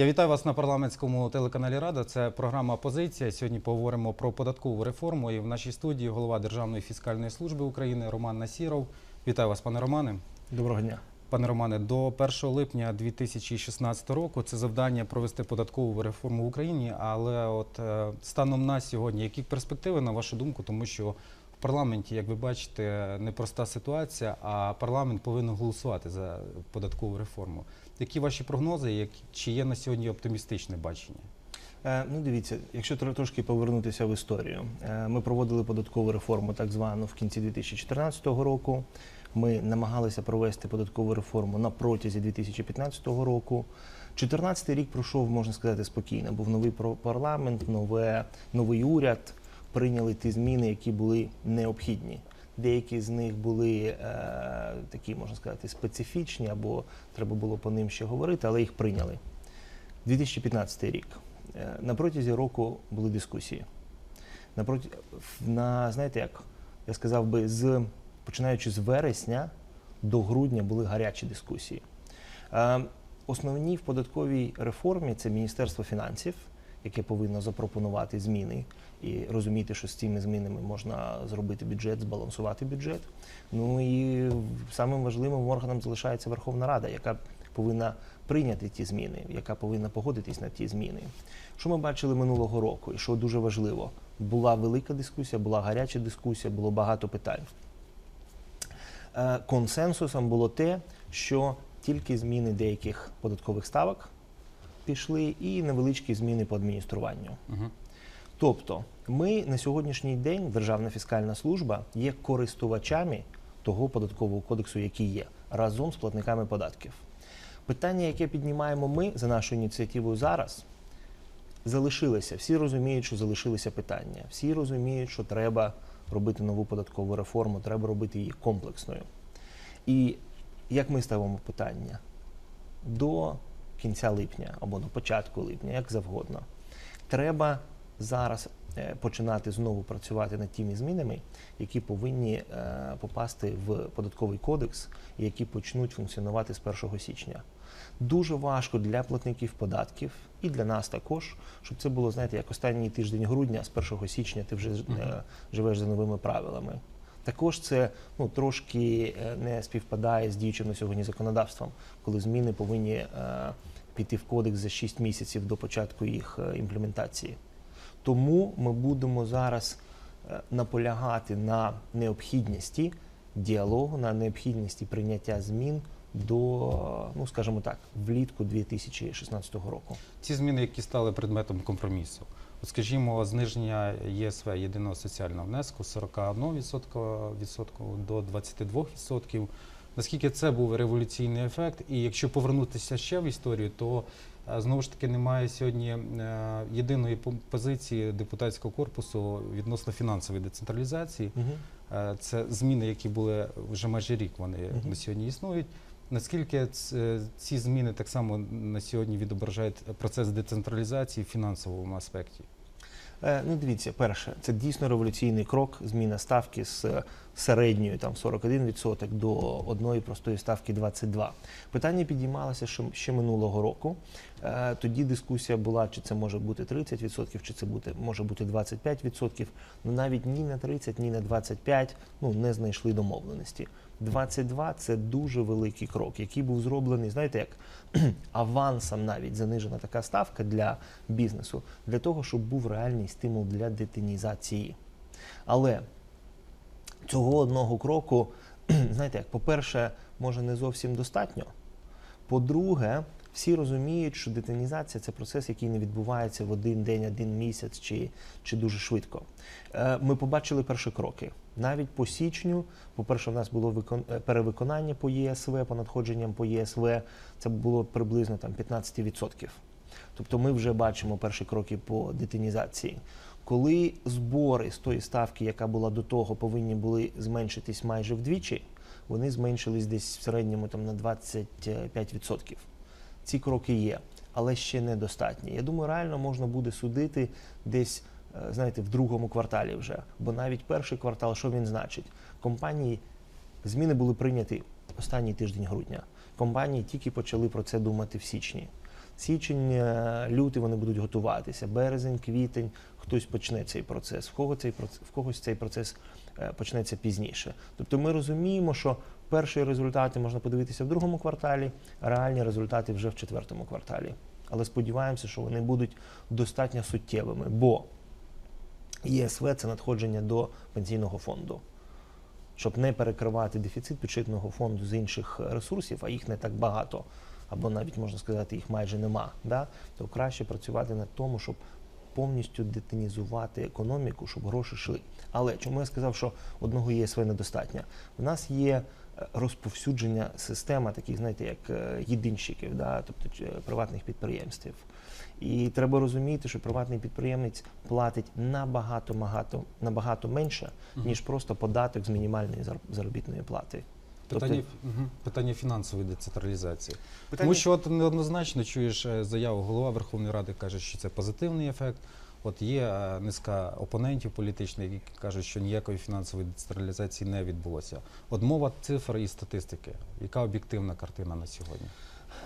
Я вітаю вас на парламентському телеканалі Рада. Це програма Позиція. Сьогодні поговоримо про податкову реформу. І в нашій студії голова Державної фіскальної служби України Роман Насіров. Вітаю вас, пане Романе. Доброго дня. Пане Романе, до 1 липня 2016 року це завдання провести податкову реформу в Україні. Але от е, станом на сьогодні, які перспективи на вашу думку, тому що в парламенті, як ви бачите, непроста ситуація, а парламент повинен голосувати за податкову реформу. Які ваші прогнози? Як чи є на сьогодні оптимістичне бачення? Е, ну, дивіться, якщо тро- трошки повернутися в історію, Е, ми проводили податкову реформу, так звану, в кінці 2014 року. Ми намагалися провести податкову реформу на протязі 2015 року. 2014 рік пройшов, можна сказати, спокійно. Був новий парламент, нове, новий уряд. Прийняли ті зміни, які були необхідні. Деякі з них були е, такі, можна сказати, специфічні, або треба було по ним ще говорити, але їх прийняли. 2015 рік. Е, На протязі року були дискусії. На, проті... на знаєте як, я сказав би, з, починаючи з вересня до грудня були гарячі дискусії. Е, Основні в податковій реформі це Міністерство фінансів, яке повинно запропонувати зміни і розуміти, що з цими змінами можна зробити бюджет, збалансувати бюджет. Ну і самим важливим органом залишається Верховна Рада, яка повинна прийняти ті зміни, яка повинна погодитись на ті зміни. Що ми бачили минулого року, і що дуже важливо, була велика дискусія, була гаряча дискусія, було багато питань. Е, Консенсусом було те, що тільки зміни деяких податкових ставок пішли, і невеличкі зміни по адмініструванню. Угу. Тобто, ми на сьогоднішній день, Державна фіскальна служба, є користувачами того податкового кодексу, який є, разом з платниками податків. Питання, яке піднімаємо ми за нашою ініціативою зараз, залишилося. Всі розуміють, що залишилися питання. Всі розуміють, що треба робити нову податкову реформу, треба робити її комплексною. І як ми ставимо питання? До кінця липня або до початку липня, як завгодно. Треба зараз е, починати знову працювати над тими змінами, які повинні е, попасти в податковий кодекс які почнуть функціонувати з 1 січня. Дуже важко для платників податків і для нас також, щоб це було, знаєте, як останній тиждень грудня, з 1 січня ти вже е, живеш за новими правилами. Також це ну, трошки е, не співпадає з діючим на сьогодні законодавством, коли зміни повинні е, піти в кодекс за 6 місяців до початку їх е, імплементації. Тому ми будемо зараз е, наполягати на необхідності діалогу, на необхідності прийняття змін до, ну скажімо так, влітку 2016 року. Ці зміни, які стали предметом компромісу. От, скажімо, зниження ЄСВ єдиного соціального внеску з 41% відсотку до 22%. Наскільки це був революційний ефект? І якщо повернутися ще в історію, то е, знову ж таки немає сьогодні е, єдиної позиції депутатського корпусу відносно фінансової децентралізації. Е, Це зміни, які були вже майже рік. Вони Мгм. на сьогодні існують. Наскільки ці зміни так само на сьогодні відображають процес децентралізації в фінансовому аспекті? Е, Ну, дивіться, перше, це дійсно революційний крок, зміна ставки з е, середньої там 41% до одної простої ставки 22%. Питання підіймалося ще, минулого року. Е, Тоді дискусія була, чи це може бути 30%, чи це бути, може бути 25%. Ну навіть ні на 30, ні на 25 ну, не знайшли домовленості. 22 – це дуже великий крок, який був зроблений, знаєте, як авансом навіть занижена така ставка для бізнесу, для того, щоб був реальний стимул для дитинізації. Але цього одного кроку, знаєте, як, по-перше, може не зовсім достатньо. По-друге, всі розуміють, що детинізація це процес, який не відбувається в один день, один місяць чи, чи дуже швидко. Е, Ми побачили перші кроки. Навіть по січню, по-перше, в нас було е, перевиконання по ЄСВ, по надходженням по ЄСВ. Це було приблизно там 15%. Тобто ми вже бачимо перші кроки по детинізації. Коли збори з тої ставки, яка була до того, повинні були зменшитись майже вдвічі, вони зменшились десь в середньому там, на 25%. Ці кроки є, але ще недостатні. Я думаю, реально можна буде судити десь, е, знаєте, в другому кварталі вже. Бо навіть перший квартал, що він значить? Компанії зміни були прийняті останній тиждень грудня. Компанії тільки почали про це думати в січні. Січень, е, лютий вони будуть готуватися. Березень, квітень, хтось почне цей процес, в кого цей процес, в когось цей процес е, почнеться пізніше. Тобто ми розуміємо, що перші результати можна подивитися в другому кварталі, а реальні результати вже в четвертому кварталі. Але сподіваємося, що вони будуть достатньо суттєвими, бо ЄСВ це надходження до пенсійного фонду. Щоб не перекривати дефіцит бюджетного фонду з інших ресурсів, а їх не так багато, або навіть можна сказати, їх майже нема, да? то краще працювати над тому, щоб повністю детонізувати економіку, щоб гроші йшли. Але чому я сказав, що одного ЄСВ недостатньо? У нас є е, розповсюдження система таких, знаєте, як е, єдинщиків, да? тобто приватних підприємств. І треба розуміти, що приватний підприємець платить набагато, набагато менше, ніж просто податок з мінімальної зар- заробітної плати. Питання, мгм, питання фінансової децентралізації. питання- Тому що от неоднозначно чуєш е, заяву голова Верховної Ради каже, що це позитивний ефект. От є е, низка опонентів політичних, які кажуть, що ніякої фінансової децентралізації не відбулося. От мова цифр і статистики. Яка об'єктивна картина на сьогодні?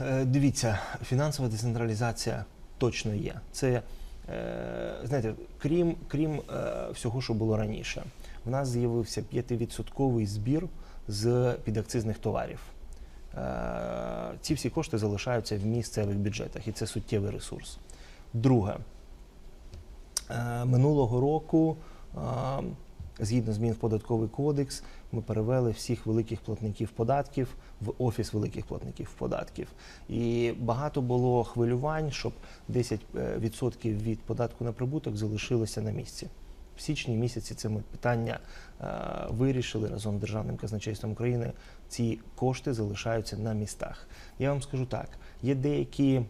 Е, Дивіться, фінансова децентралізація точно є. Це, е, знаєте, крім, крім е, всього, що було раніше, в нас з'явився 5% збір з підакцизних товарів. Е, Ці всі кошти залишаються в місцевих бюджетах, і це суттєвий ресурс. Друге, е, минулого року, е, згідно змін в податковий кодекс, ми перевели всіх великих платників податків в офіс великих платників податків. І багато було хвилювань, щоб 10% від податку на прибуток залишилося на місці. В січні місяці це ми питання е, вирішили разом з Державним казначейством України. Ці кошти залишаються на містах. Я вам скажу так: є деякі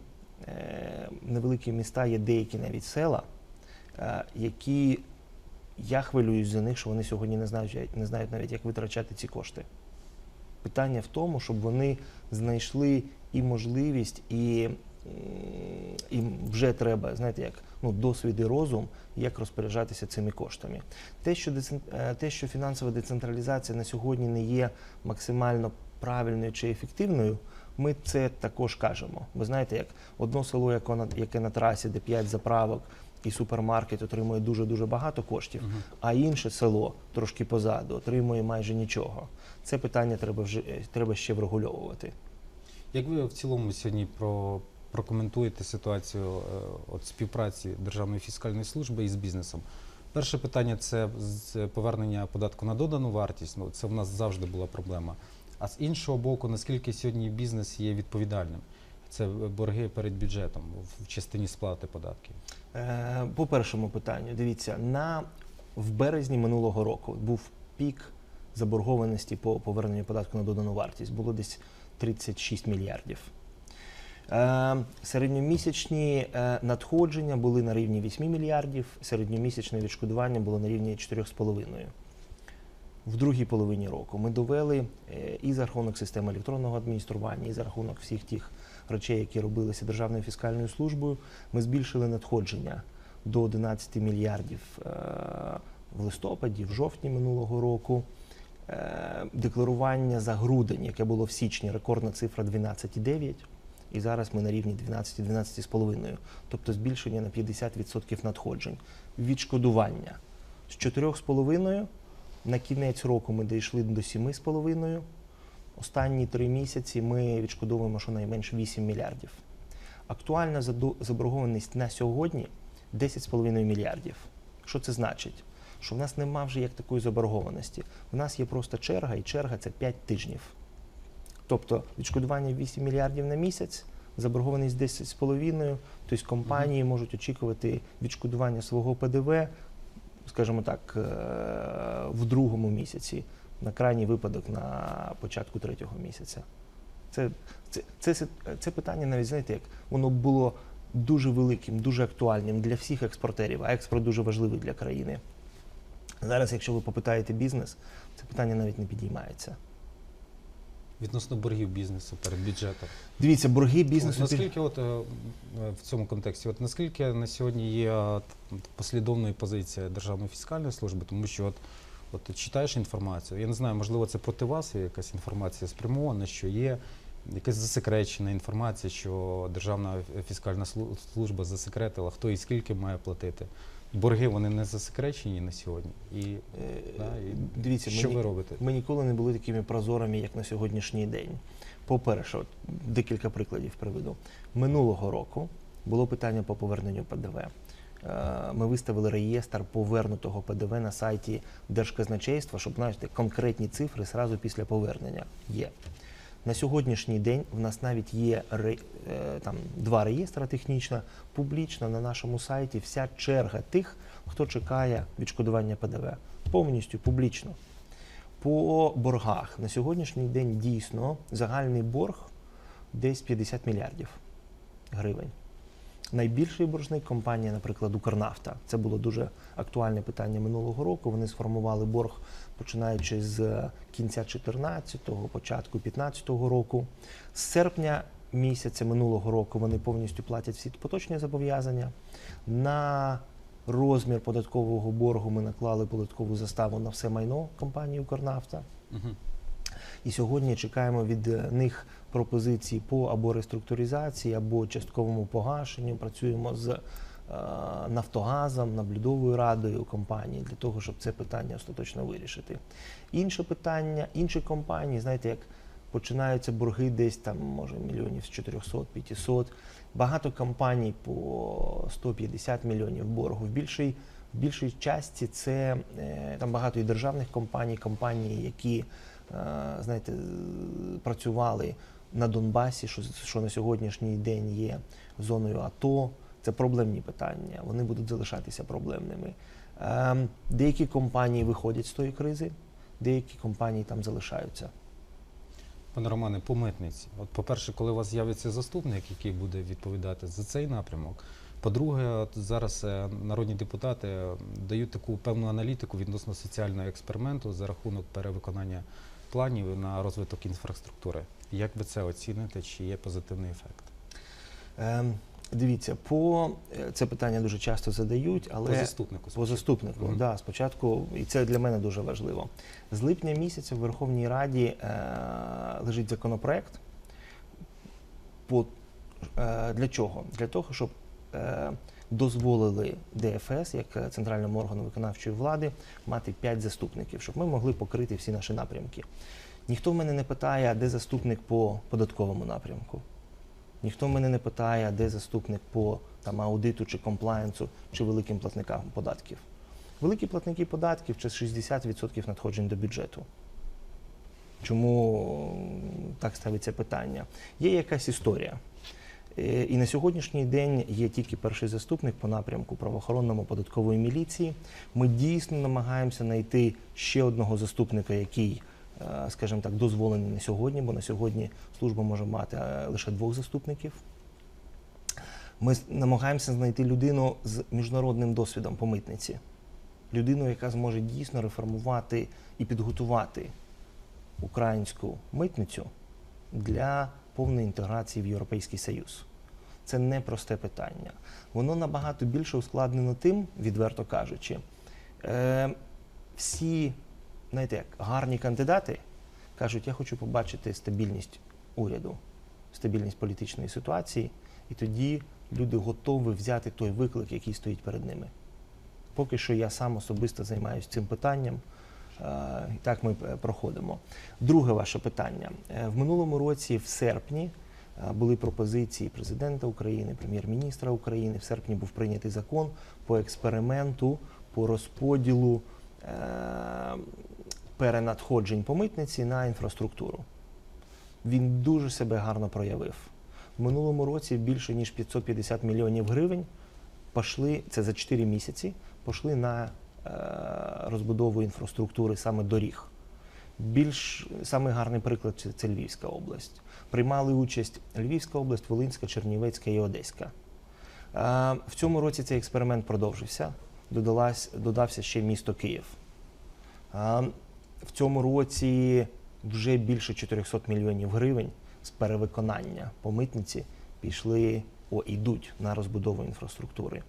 е, невеликі міста, є деякі навіть села, е, які я хвилююсь за них, що вони сьогодні не знають, не знають навіть, як витрачати ці кошти. Питання в тому, щоб вони знайшли і можливість, і їм вже треба, знаєте, як ну, досвід і розум, як розпоряджатися цими коштами. Те, що е, те, що фінансова децентралізація на сьогодні не є максимально правильною чи ефективною, ми це також кажемо. Ви знаєте, як одно село, яке на, яке на трасі, де 5 заправок і супермаркет отримує дуже-дуже багато коштів, Мгм. а інше село трошки позаду отримує майже нічого. Це питання треба вже е, треба ще врегульовувати. Як ви в цілому сьогодні про, прокоментуєте ситуацію е, от співпраці Державної фіскальної служби із бізнесом? Перше питання це повернення податку на додану вартість. Ну це в нас завжди була проблема. А з іншого боку, наскільки сьогодні бізнес є відповідальним? Це борги перед бюджетом в частині сплати податків. Е, По першому питанню, дивіться, на в березні минулого року був пік заборгованості по поверненню податку на додану вартість. Було десь 36 мільярдів. Е, Середньомісячні е, надходження були на рівні 8 мільярдів, середньомісячне відшкодування було на рівні 4,5. В другій половині року ми довели е, і за рахунок системи електронного адміністрування, і за рахунок всіх тих речей, які робилися Державною фіскальною службою, ми збільшили надходження до 11 мільярдів в листопаді, в жовтні минулого року. Декларування за грудень, яке було в січні, рекордна цифра 12,9. І зараз ми на рівні 12-12,5. Тобто збільшення на 50% надходжень. Відшкодування з 4,5 на кінець року ми дійшли до 7,5. Останні три місяці ми відшкодовуємо щонайменш 8 мільярдів. Актуальна заборгованість на сьогодні 10,5 мільярдів. Що це значить? Що в нас нема вже як такої заборгованості. У нас є просто черга, і черга це 5 тижнів. Тобто відшкодування 8 мільярдів на місяць, заборгованість 10,5, тобто компанії можуть очікувати відшкодування свого ПДВ, скажімо так, е, в другому місяці, на крайній випадок на початку третього місяця. Це, це, це, це, це питання навіть, знаєте, як воно було дуже великим, дуже актуальним для всіх експортерів, а експорт дуже важливий для країни. Зараз, якщо ви попитаєте бізнес, це питання навіть не підіймається. Відносно боргів бізнесу перед бюджетом. Дивіться, борги бізнесу. От наскільки от, е, в цьому контексті, от наскільки на сьогодні є е, послідовною позиція Державної фіскальної служби, тому що от, от ти читаєш інформацію, я не знаю, можливо, це проти вас є якась інформація спрямована, що є якась засекречена інформація, що Державна фіскальна служба засекретила, хто і скільки має платити. Борги вони не засекречені на сьогодні. І, Е, да, і Дивіться, що ми, ви робите? ми ніколи не були такими прозорими, як на сьогоднішній день. По-перше, декілька прикладів приведу. Минулого року було питання по поверненню ПДВ. Е, Ми виставили реєстр повернутого ПДВ на сайті Держказначейства, щоб знаєте, конкретні цифри зразу після повернення є. На сьогоднішній день в нас навіть є е, там, два реєстри технічно, публічно на нашому сайті вся черга тих, хто чекає відшкодування ПДВ. Повністю публічно. По боргах на сьогоднішній день дійсно загальний борг десь 50 мільярдів гривень. Найбільший боржник компанія, наприклад, Укрнафта. Це було дуже актуальне питання минулого року. Вони сформували борг починаючи з кінця 14-го, початку 15-го року. З серпня місяця минулого року вони повністю платять всі поточні зобов'язання. На розмір податкового боргу ми наклали податкову заставу на все майно компанії Укрнафта. Мгм. І сьогодні чекаємо від них пропозиції по або реструктуризації, або частковому погашенню. Працюємо з е, Нафтогазом, наблюдовою радою компанії для того, щоб це питання остаточно вирішити. Інше питання, інші компанії, знаєте, як починаються борги десь там, може, мільйонів з 400-500. Багато компаній по 150 мільйонів боргу. В більшій, в більшій часті це е, там багато і державних компаній, компанії, які знаєте, працювали на Донбасі, що, що на сьогоднішній день є зоною АТО. Це проблемні питання, вони будуть залишатися проблемними. Ем, Деякі компанії виходять з тої кризи, деякі компанії там залишаються. Пане Романе, по митниці. От, по-перше, коли у вас з'явиться заступник, який буде відповідати за цей напрямок. По-друге, от зараз е, народні депутати е, дають таку певну аналітику відносно соціального експерименту за рахунок перевиконання планів на розвиток інфраструктури. Як ви це оціните? Чи є позитивний ефект? Ем, Дивіться, по е, це питання дуже часто задають, але По заступнику. По спочатку. заступнику, Мгм. да, спочатку, і це для мене дуже важливо. З липня місяця в Верховній Раді е, лежить законопроект. По, е, для чого? Для того, щоб е, дозволили ДФС, як е, центральному органу виконавчої влади, мати 5 заступників, щоб ми могли покрити всі наші напрямки. Ніхто в мене не питає, де заступник по податковому напрямку. Ніхто мене не питає, де заступник по там, аудиту чи комплаєнсу, чи великим платникам податків. Великі платники податків це 60% надходжень до бюджету. Чому так ставиться питання? Є якась історія. Е, І на сьогоднішній день є тільки перший заступник по напрямку правоохоронному податкової міліції. Ми дійсно намагаємося знайти ще одного заступника, який, е, скажімо так, дозволений на сьогодні, бо на сьогодні служба може мати е, лише двох заступників. Ми намагаємося знайти людину з міжнародним досвідом по митниці. Людину, яка зможе дійсно реформувати і підготувати українську митницю для повної інтеграції в Європейський Союз. Це непросте питання. Воно набагато більше ускладнено тим, відверто кажучи. Е, всі, знаєте, як гарні кандидати кажуть, я хочу побачити стабільність уряду, стабільність політичної ситуації, і тоді люди готові взяти той виклик, який стоїть перед ними. Поки що я сам особисто займаюся цим питанням. Е, так ми е, проходимо. Друге ваше питання. Е, В минулому році, в серпні, були пропозиції президента України, прем'єр-міністра України. В серпні був прийнятий закон по експерименту, по розподілу перенадходжень по митниці на інфраструктуру. Він дуже себе гарно проявив. В минулому році більше ніж 550 мільйонів гривень пішли, це за 4 місяці, пішли на розбудову інфраструктури саме доріг. Більш самий гарний приклад це, це Львівська область. Приймали участь Львівська область, Волинська, Чернівецька і Одеська. Е, в цьому році цей експеримент продовжився. Додалась, додався ще місто Київ. Е, в цьому році вже більше 400 мільйонів гривень з перевиконання по митниці пішли, о, йдуть на розбудову інфраструктури.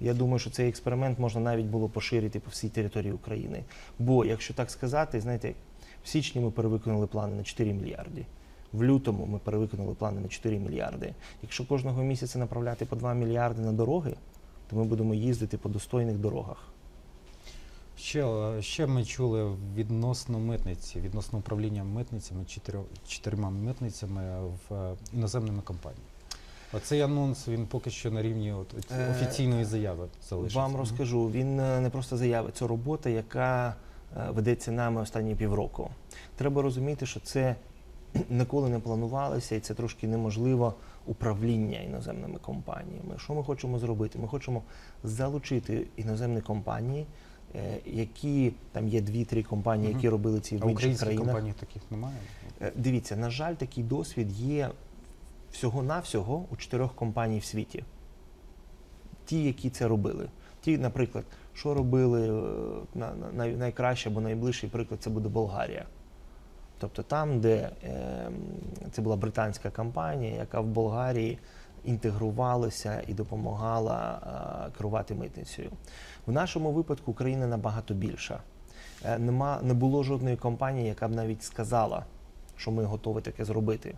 Я думаю, що цей експеримент можна навіть було поширити по всій території України. Бо, якщо так сказати, знаєте, в січні ми перевиконали плани на 4 мільярди. В лютому ми перевиконали плани на 4 мільярди. Якщо кожного місяця направляти по 2 мільярди на дороги, то ми будемо їздити по достойних дорогах. Ще, е, ще ми чули відносно митниці, відносно управління митницями, чотирма митницями в е, іноземними компаніями. Оцей анонс він поки що на рівні от, от Е, офіційної заяви залишився. Вам розкажу, він е, не просто заява, це робота, яка е, ведеться нами останні півроку. Треба розуміти, що це ніколи не планувалося, і це трошки неможливо управління іноземними компаніями. Що ми хочемо зробити? Ми хочемо залучити іноземні компанії, які там є дві-три компанії, які робили ці в інших українських країнах. компаній таких немає? Дивіться, на жаль, такий досвід є всього-навсього у чотирьох компаній в світі. Ті, які це робили. Ті, наприклад, що робили е, на, на, найкраще або найближчий приклад це буде Болгарія. Тобто там, де е, це була британська компанія, яка в Болгарії інтегрувалася і допомагала е, керувати митницею. В нашому випадку Україна набагато більша. Е, нема, не було жодної компанії, яка б навіть сказала, що ми готові таке зробити.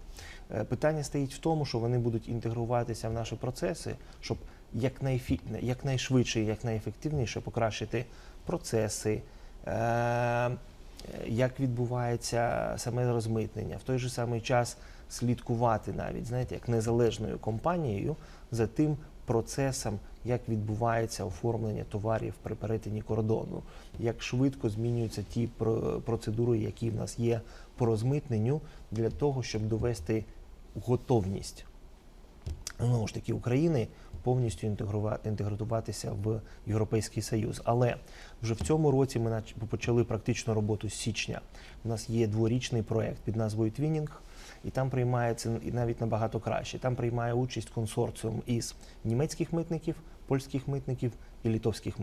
Е, Питання стоїть в тому, що вони будуть інтегруватися в наші процеси, щоб якнайфі... якнайшвидше і якнайефективніше покращити процеси, е, як відбувається саме розмитнення, в той же самий час слідкувати навіть, знаєте, як незалежною компанією за тим процесом, як відбувається оформлення товарів при перетині кордону, як швидко змінюються ті про- процедури, які в нас є по розмитненню, для того, щоб довести готовність знову ж таки України повністю інтегрувати, інтегруватися в Європейський Союз. Але вже в цьому році ми почали практичну роботу з січня. У нас є дворічний проект під назвою Твінінг, і там приймається і навіть набагато краще. Там приймає участь консорціум із німецьких митників, польських митників і літовських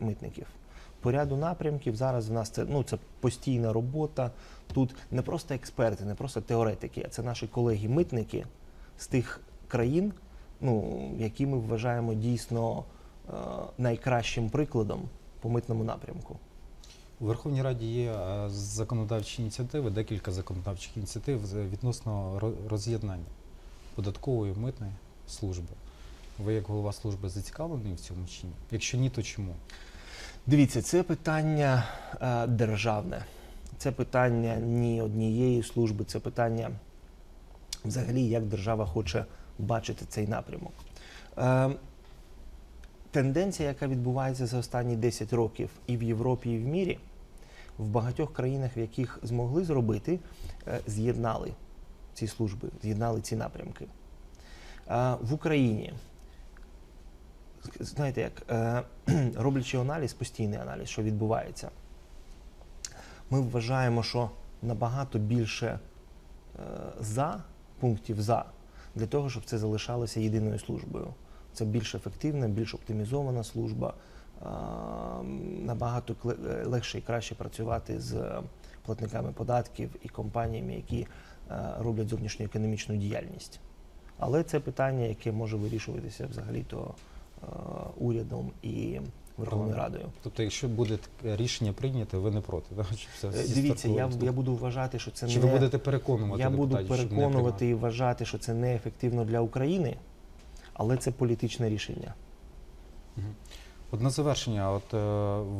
митників. По ряду напрямків зараз в нас це ну це постійна робота. Тут не просто експерти, не просто теоретики, а це наші колеги-митники з тих країн, ну які ми вважаємо дійсно е, найкращим прикладом по митному напрямку. У Верховній Раді є е, законодавчі ініціативи, декілька законодавчих ініціатив відносно роз'єднання податкової митної служби. Ви як голова служби зацікавлені в цьому чи ні? Якщо ні, то чому? Дивіться, це питання е, державне, це питання ні однієї служби, це питання взагалі, як держава хоче бачити цей напрямок. Е, тенденція, яка відбувається за останні 10 років і в Європі, і в мірі, в багатьох країнах, в яких змогли зробити, е, з'єднали ці служби, з'єднали ці напрямки. Е, в Україні знаєте, як е, роблячи аналіз, постійний аналіз, що відбувається, ми вважаємо, що набагато більше е, за пунктів за для того, щоб це залишалося єдиною службою. Це більш ефективна, більш оптимізована служба, е, набагато легше і краще працювати з платниками податків і компаніями, які роблять зовнішню економічну діяльність. Але це питання, яке може вирішуватися взагалі-то е, урядом і Верховною Радою. Тобто, якщо буде рішення прийнято, ви не проти, це Е, Дивіться, я, я буду вважати, що це Чи не ви будете переконувати я буду не переконувати і вважати, що це неефективно для України, але це політичне рішення. Мгм. От на завершення, от е,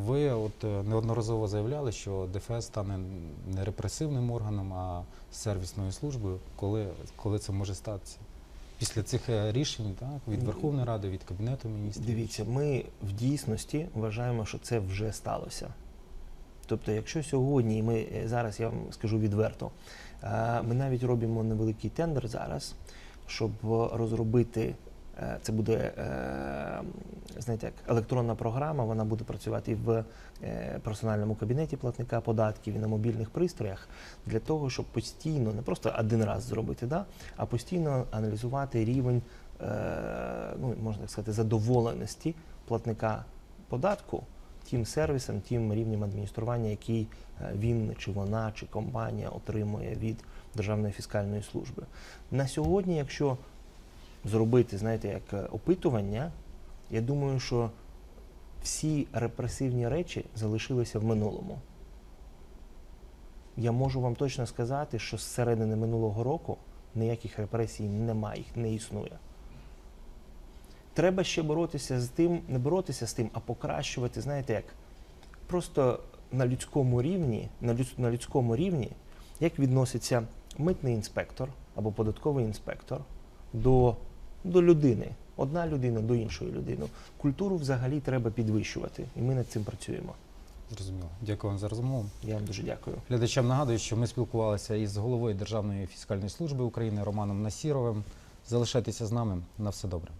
ви от е, неодноразово заявляли, що ДФС стане не репресивним органом, а сервісною службою. Коли, коли це може статися? Після цих е, рішень, так, від Верховної Ради, від Кабінету міністрів. Дивіться, ми в дійсності вважаємо, що це вже сталося. Тобто, якщо сьогодні, ми е, зараз я вам скажу відверто, е, ми навіть робимо невеликий тендер зараз, щоб розробити. Е, Це буде е, знаєте, як електронна програма, вона буде працювати і в е, персональному кабінеті платника податків і на мобільних пристроях для того, щоб постійно, не просто один раз зробити, да, а постійно аналізувати рівень, ну можна так сказати, задоволеності платника податку тим сервісом, тим рівнем адміністрування, який він чи вона, чи компанія отримує від Державної фіскальної служби. На сьогодні, якщо зробити, знаєте, як е, опитування, я думаю, що всі репресивні речі залишилися в минулому. я можу вам точно сказати, що з середини минулого року ніяких репресій немає, їх не існує. Треба ще боротися з тим, не боротися з тим, а покращувати, знаєте як, просто на людському рівні, на, людс- на людському рівні, як відноситься митний інспектор або податковий інспектор до, до людини. Одна людина до іншої людини. Культуру взагалі треба підвищувати, і ми над цим працюємо. Зрозуміло. Дякую вам за розмову. Я вам дуже дякую. Глядачам нагадую, що ми спілкувалися із головою Державної фіскальної служби України Романом Насіровим. Залишайтеся з нами. На все добре.